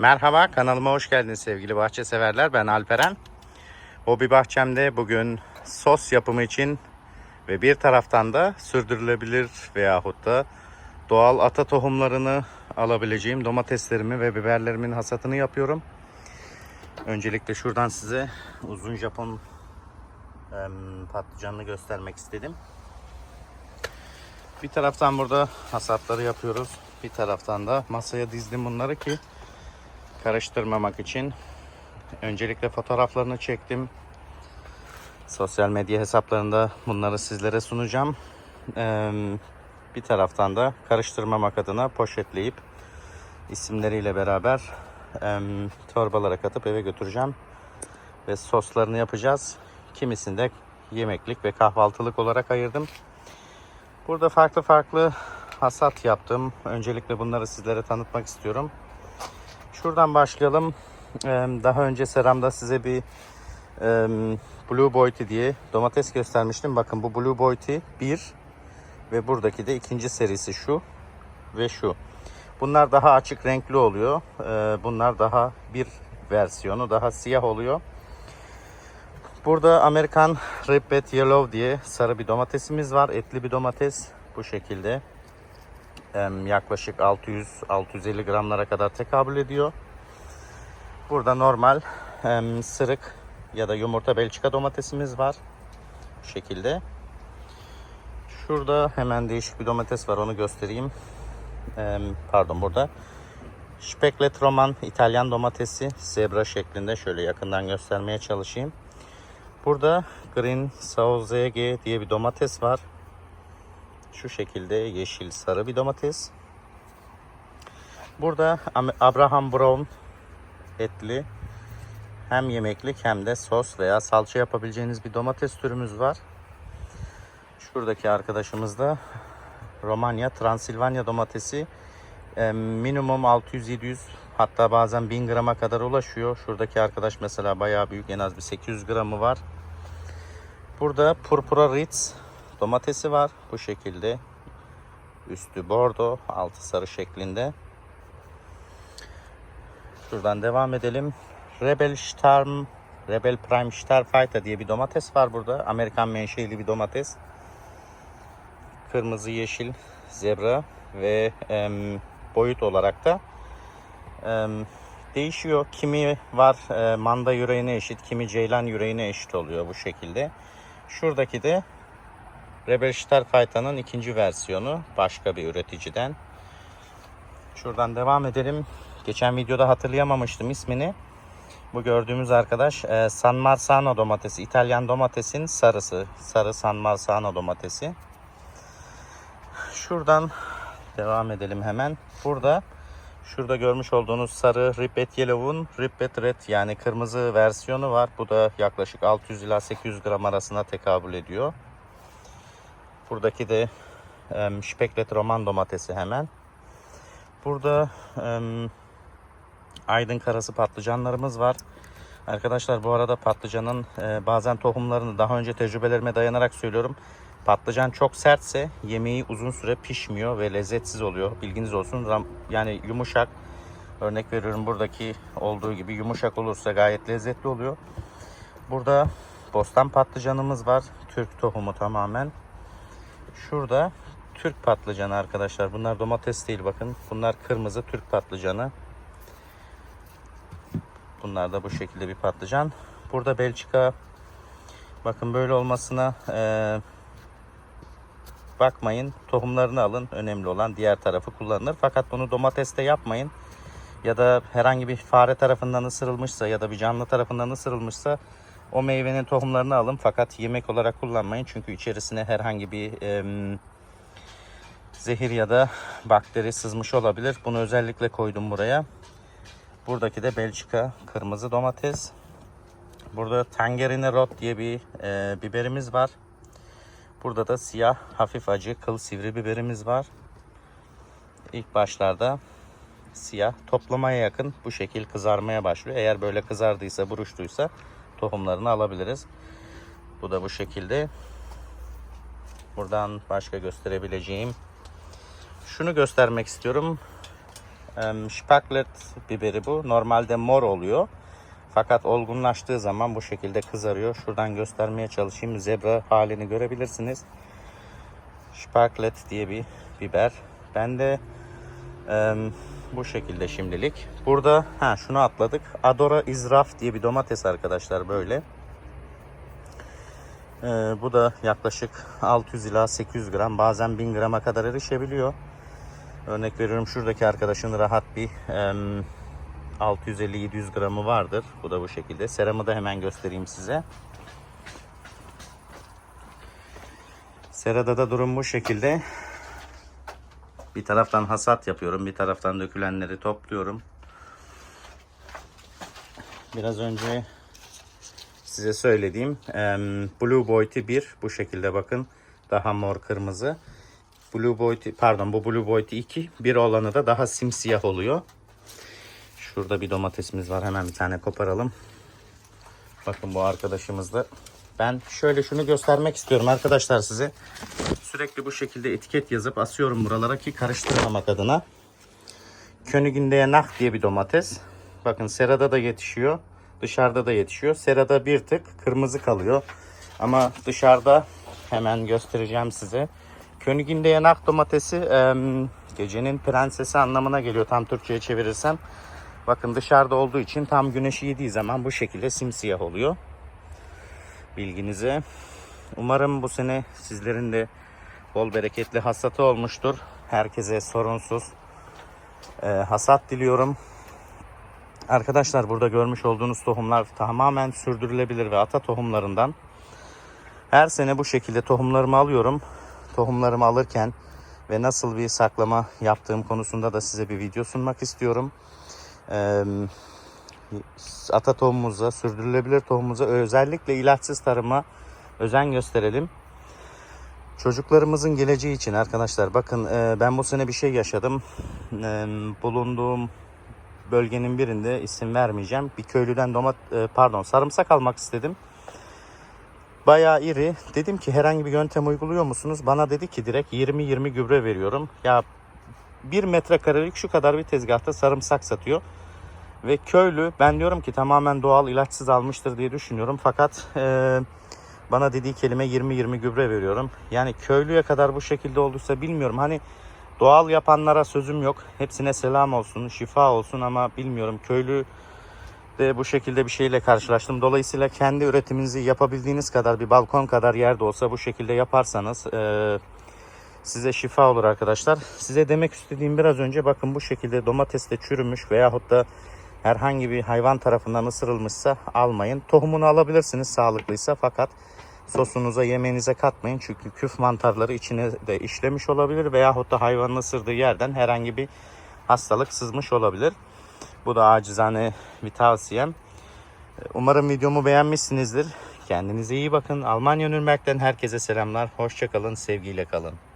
Merhaba kanalıma hoş geldiniz sevgili bahçe severler. Ben Alperen. Hobi bahçemde bugün sos yapımı için ve bir taraftan da sürdürülebilir veyahut da doğal ata tohumlarını alabileceğim domateslerimi ve biberlerimin hasatını yapıyorum. Öncelikle şuradan size uzun Japon patlıcanını göstermek istedim. Bir taraftan burada hasatları yapıyoruz. Bir taraftan da masaya dizdim bunları ki karıştırmamak için. Öncelikle fotoğraflarını çektim. Sosyal medya hesaplarında bunları sizlere sunacağım. Ee, bir taraftan da karıştırmamak adına poşetleyip isimleriyle beraber torbalara katıp eve götüreceğim. Ve soslarını yapacağız. Kimisini de yemeklik ve kahvaltılık olarak ayırdım. Burada farklı farklı hasat yaptım. Öncelikle bunları sizlere tanıtmak istiyorum. Şuradan başlayalım. Daha önce seramda size bir Blue Boyty diye domates göstermiştim. Bakın bu Blue Boyty 1 ve buradaki de ikinci serisi şu ve şu. Bunlar daha açık renkli oluyor. Ee, Bunlar daha bir versiyonu daha siyah oluyor. Burada Amerikan Ribbit Yellow diye sarı bir domatesimiz var. Etli bir domates bu şekilde. Yaklaşık 600-650 gramlara kadar tekabül ediyor. Burada normal sırık ya da yumurta belçika domatesimiz var. Bu şekilde. Şurada hemen değişik bir domates var onu göstereyim. Pardon burada. Speclet Roman İtalyan domatesi zebra şeklinde şöyle yakından göstermeye çalışayım. Burada Green Sauzege diye bir domates var. Şu şekilde yeşil sarı bir domates. Burada Am- Abraham Brown etli hem yemeklik hem de sos veya salça yapabileceğiniz bir domates türümüz var. Şuradaki arkadaşımız da Romanya Transilvanya domatesi. Ee, minimum 600-700 hatta bazen 1000 grama kadar ulaşıyor. Şuradaki arkadaş mesela bayağı büyük en az bir 800 gramı var. Burada Purpura Ritz domatesi var. Bu şekilde. Üstü bordo, altı sarı şeklinde. Şuradan devam edelim. Rebel Starm, Rebel Prime Starfighter diye bir domates var burada. Amerikan menşeli bir domates. Kırmızı, yeşil, zebra ve em, boyut olarak da em, değişiyor. Kimi var e, manda yüreğine eşit, kimi ceylan yüreğine eşit oluyor bu şekilde. Şuradaki de Rebel Starfighter'ın ikinci versiyonu başka bir üreticiden. Şuradan devam edelim. Geçen videoda hatırlayamamıştım ismini. Bu gördüğümüz arkadaş e, San Marzano domatesi. İtalyan domatesin sarısı. Sarı San Marzano domatesi. Şuradan devam edelim hemen. Burada şurada görmüş olduğunuz sarı Ribbit Yellow'un Ribbit Red yani kırmızı versiyonu var. Bu da yaklaşık 600 ila 800 gram arasına tekabül ediyor. Buradaki de Speclet Roman domatesi hemen. Burada aydın karası patlıcanlarımız var. Arkadaşlar bu arada patlıcanın e, bazen tohumlarını daha önce tecrübelerime dayanarak söylüyorum. Patlıcan çok sertse yemeği uzun süre pişmiyor ve lezzetsiz oluyor. Bilginiz olsun. Yani yumuşak örnek veriyorum buradaki olduğu gibi yumuşak olursa gayet lezzetli oluyor. Burada bostan patlıcanımız var. Türk tohumu tamamen. Şurada Türk patlıcanı arkadaşlar. Bunlar domates değil bakın. Bunlar kırmızı Türk patlıcanı. Bunlar da bu şekilde bir patlıcan. Burada Belçika bakın böyle olmasına eee, bakmayın. Tohumlarını alın. Önemli olan diğer tarafı kullanılır. Fakat bunu domateste yapmayın. Ya da herhangi bir fare tarafından ısırılmışsa ya da bir canlı tarafından ısırılmışsa o meyvenin tohumlarını alın. Fakat yemek olarak kullanmayın. Çünkü içerisine herhangi bir em, zehir ya da bakteri sızmış olabilir. Bunu özellikle koydum buraya. Buradaki de Belçika kırmızı domates. Burada Tangerine Rot diye bir e, biberimiz var. Burada da siyah hafif acı kıl sivri biberimiz var. İlk başlarda siyah toplamaya yakın bu şekil kızarmaya başlıyor. Eğer böyle kızardıysa buruştuysa tohumlarını alabiliriz. Bu da bu şekilde. Buradan başka gösterebileceğim. Şunu göstermek istiyorum. Em, Sparklet biberi bu. Normalde mor oluyor. Fakat olgunlaştığı zaman bu şekilde kızarıyor. Şuradan göstermeye çalışayım. Zebra halini görebilirsiniz. Sparklet diye bir biber. Ben de bu şekilde şimdilik. Burada ha şunu atladık. Adora Izraf diye bir domates arkadaşlar böyle. Ee, bu da yaklaşık 600 ila 800 gram bazen 1000 grama kadar erişebiliyor. Örnek veriyorum şuradaki arkadaşın rahat bir em, 650-700 gramı vardır. Bu da bu şekilde. Seramı da hemen göstereyim size. Serada da durum bu şekilde. Bir taraftan hasat yapıyorum. Bir taraftan dökülenleri topluyorum. Biraz önce size söylediğim Blue Boy'ti 1 bu şekilde bakın. Daha mor kırmızı. Blue Boy'ti pardon bu Blue Boy'ti 2. Bir olanı da daha simsiyah oluyor. Şurada bir domatesimiz var. Hemen bir tane koparalım. Bakın bu arkadaşımız da. Ben şöyle şunu göstermek istiyorum arkadaşlar size. Sürekli bu şekilde etiket yazıp asıyorum buralara ki karıştırmamak adına. Königindeye nah diye bir domates. Bakın serada da yetişiyor. Dışarıda da yetişiyor. Serada bir tık kırmızı kalıyor. Ama dışarıda hemen göstereceğim size. Königindeye nah domatesi em, gecenin prensesi anlamına geliyor tam Türkçe'ye çevirirsem. Bakın dışarıda olduğu için tam güneşi yediği zaman bu şekilde simsiyah oluyor. Bilginize. Umarım bu sene sizlerin de bol bereketli hasatı olmuştur. Herkese sorunsuz e, hasat diliyorum. Arkadaşlar burada görmüş olduğunuz tohumlar tamamen sürdürülebilir ve ata tohumlarından. Her sene bu şekilde tohumlarımı alıyorum. Tohumlarımı alırken ve nasıl bir saklama yaptığım konusunda da size bir video sunmak istiyorum. Ee, ata tohumumuza, sürdürülebilir tohumumuza özellikle ilaçsız tarıma özen gösterelim. Çocuklarımızın geleceği için arkadaşlar bakın e, ben bu sene bir şey yaşadım. E, bulunduğum bölgenin birinde isim vermeyeceğim. Bir köylüden domat e, pardon sarımsak almak istedim. Bayağı iri. Dedim ki herhangi bir yöntem uyguluyor musunuz? Bana dedi ki direkt 20-20 gübre veriyorum. Ya bir metrekarelik şu kadar bir tezgahta sarımsak satıyor. Ve köylü ben diyorum ki tamamen doğal ilaçsız almıştır diye düşünüyorum. Fakat e, bana dediği kelime 20-20 gübre veriyorum. Yani köylüye kadar bu şekilde olduysa bilmiyorum. Hani doğal yapanlara sözüm yok. Hepsine selam olsun, şifa olsun ama bilmiyorum köylü de bu şekilde bir şeyle karşılaştım. Dolayısıyla kendi üretiminizi yapabildiğiniz kadar bir balkon kadar yerde olsa bu şekilde yaparsanız e, size şifa olur arkadaşlar. Size demek istediğim biraz önce bakın bu şekilde domates de çürümüş veyahut da herhangi bir hayvan tarafından ısırılmışsa almayın. Tohumunu alabilirsiniz sağlıklıysa fakat sosunuza yemeğinize katmayın. Çünkü küf mantarları içine de işlemiş olabilir veyahut da hayvanın ısırdığı yerden herhangi bir hastalık sızmış olabilir. Bu da acizane bir tavsiyem. Umarım videomu beğenmişsinizdir. Kendinize iyi bakın. Almanya Nürnberg'den herkese selamlar. Hoşçakalın, sevgiyle kalın.